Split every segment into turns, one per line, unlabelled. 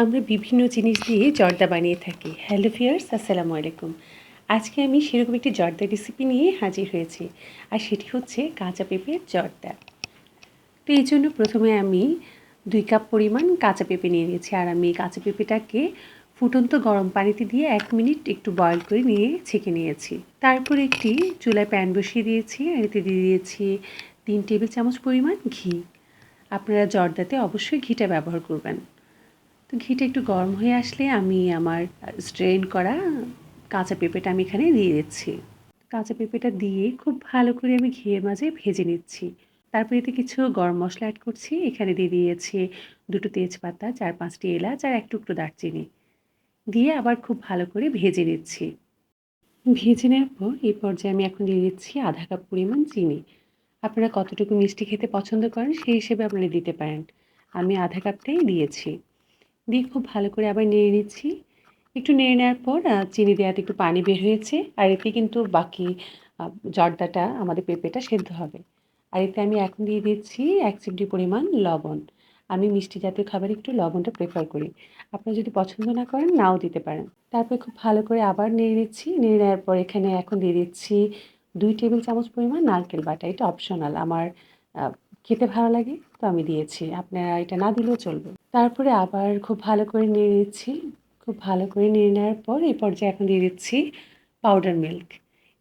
আমরা বিভিন্ন জিনিস দিয়ে জর্দা বানিয়ে থাকি। হ্যালো ফিয়ার্স আসসালামু আলাইকুম। আজকে আমি সেরকম একটি জর্দা রেসিপি নিয়ে হাজির হয়েছি, আর সেটি হচ্ছে কাঁচা পেঁপের জর্দা। তো এই জন্য প্রথমে আমি দুই কাপ পরিমাণ কাঁচা পেঁপে নিয়ে নিয়েছি, আর আমি কাঁচা পেঁপেটাকে ফুটন্ত গরম পানিতে দিয়ে এক মিনিট একটু বয়ল করে নিয়ে ছেঁকে নিয়েছি। তারপর একটি চুলায় প্যান বসিয়ে দিয়েছি, আর এতে দিয়ে দিয়েছি তিন টেবিল চামচ পরিমাণ ঘি। আপনারা জর্দাতে অবশ্যই ঘিটা ব্যবহার করবেন। ঘিটা একটু গরম হয়ে আসলে আমি আমার স্ট্রেন করা কাঁচা পেঁপেটা আমি এখানে দিয়ে দিচ্ছি। কাঁচা পেঁপেটা দিয়ে খুব ভালো করে আমি ঘিয়ের মাঝে ভেজে নিচ্ছি। তারপর এতে কিছু গরম মশলা অ্যাড করছি। এখানে দিয়ে দিয়েছি দুটো তেজপাতা, চার পাঁচটি এলাচ আর এক টুকরো দারচিনি। দিয়ে আবার খুব ভালো করে ভেজে নিচ্ছি। ভেজে নেওয়ার পর এই পর্যায়ে আমি এখন দিয়ে দিচ্ছি আধা কাপ পরিমাণ চিনি। আপনারা কতটুকু মিষ্টি খেতে পছন্দ করেন সেই হিসেবে আপনারা দিতে পারেন। আমি আধা কাপটাই দিয়েছি। দিয়ে খুব ভালো করে আবার নেড়ে নিচ্ছি। একটু নেড়ে নেওয়ার পর চিনি দেওয়াতে একটু পানি বের হয়েছে। আর এতে কিন্তু বাকি জর্দাটা, আমাদের পেঁপেটা সেদ্ধ হবে। আর এতে আমি এখন দিয়ে দিচ্ছি এক চিমটি পরিমাণ লবণ। আমি মিষ্টি জাতীয় খাবারে একটু লবণটা প্রেফার করি। আপনারা যদি পছন্দ না করেন, নাও দিতে পারেন। তারপরে খুব ভালো করে আবার নেড়ে নিচ্ছি। নেড়ে নেওয়ার পর এখানে এখন দিয়ে দিচ্ছি দুই টেবিল চামচ পরিমাণ নারকেল বাটা। এটা অপশনাল আমার খেতে ভালো লাগে, তো আমি দিয়েছি। আপনারা এটা না দিলেও চলবে। তারপরে আবার খুব ভালো করে নিয়ে নিচ্ছি। খুব ভালো করে নিয়ে নেওয়ার পর এই পর্যায়ে এখন দিয়ে দিচ্ছি পাউডার মিল্ক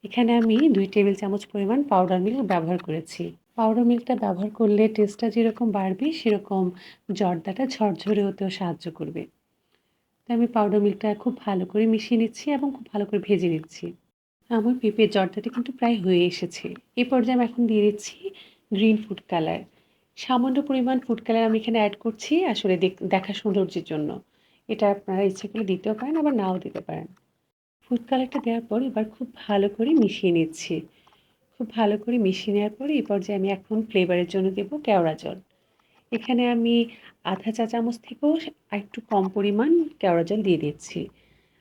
এখানে আমি দুই টেবিল চামচ পরিমাণ পাউডার মিল্ক ব্যবহার করেছি। পাউডার মিল্কটা ব্যবহার করলে টেস্টটা যেরকম বাড়বে, সেরকম জর্দাটা ঝরঝরে হতেও সাহায্য করবে। তো আমি পাউডার মিল্কটা খুব ভালো করে মিশিয়ে নিচ্ছি এবং খুব ভালো করে ভেজে নিচ্ছি। আমার পেঁপের জর্দাটা কিন্তু প্রায় হয়ে এসেছে। এই পর্যায়ে আমি এখন দিয়ে দিচ্ছি গ্রিন ফুড কালার সামান্য পরিমাণ ফুড কালার আমি এখানে অ্যাড করছি আসলে দেখা সৌন্দর্যের জন্য। এটা আপনারা ইচ্ছে করলে দিতেও পারেন, আবার নাও দিতে পারেন। ফুড কালারটা দেওয়ার পর এবার খুব ভালো করে মিশিয়ে নিচ্ছি। খুব ভালো করে মিশিয়ে নেওয়ার পরে এই পর্যায়ে আমি এখন ফ্লেভারের জন্য দেব কেওড়া জল। এখানে আমি আধা চা চামচ থেকেও একটু কম পরিমাণ কেওড়া জল দিয়ে দিচ্ছি।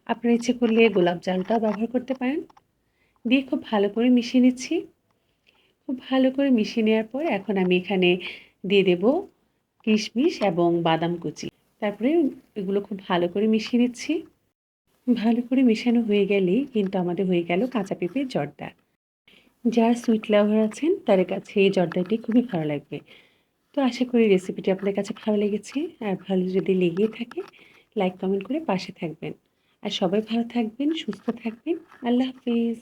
আপনারা ইচ্ছে করলে গোলাপ জলটাও ব্যবহার করতে পারেন। দিয়ে খুব ভালো করে মিশিয়ে নিচ্ছি। খুব ভালো করে মিশিয়ে নেওয়ার পর এখন আমি এখানে দিয়ে দেব কিশমিশ এবং বাদাম কুচি। তারপরে এগুলো খুব ভালো করে মিশিয়ে নিচ্ছি। ভালো করে মেশানো হয়ে গেলেই কিন্তু আমাদের হয়ে গেল কাঁচা পেঁপের জর্দা। যারা সুইট লাভার আছেন তাদের কাছে এই জর্দাটি খুবই ভালো লাগবে। তো আশা করি রেসিপিটি আপনাদের কাছে ভালো লেগেছে। আর ভালো যদি লেগেই থাকে লাইক কমেন্ট করে পাশে থাকবেন। আর সবাই ভালো থাকবেন, সুস্থ থাকবেন। আল্লাহ হাফিজ।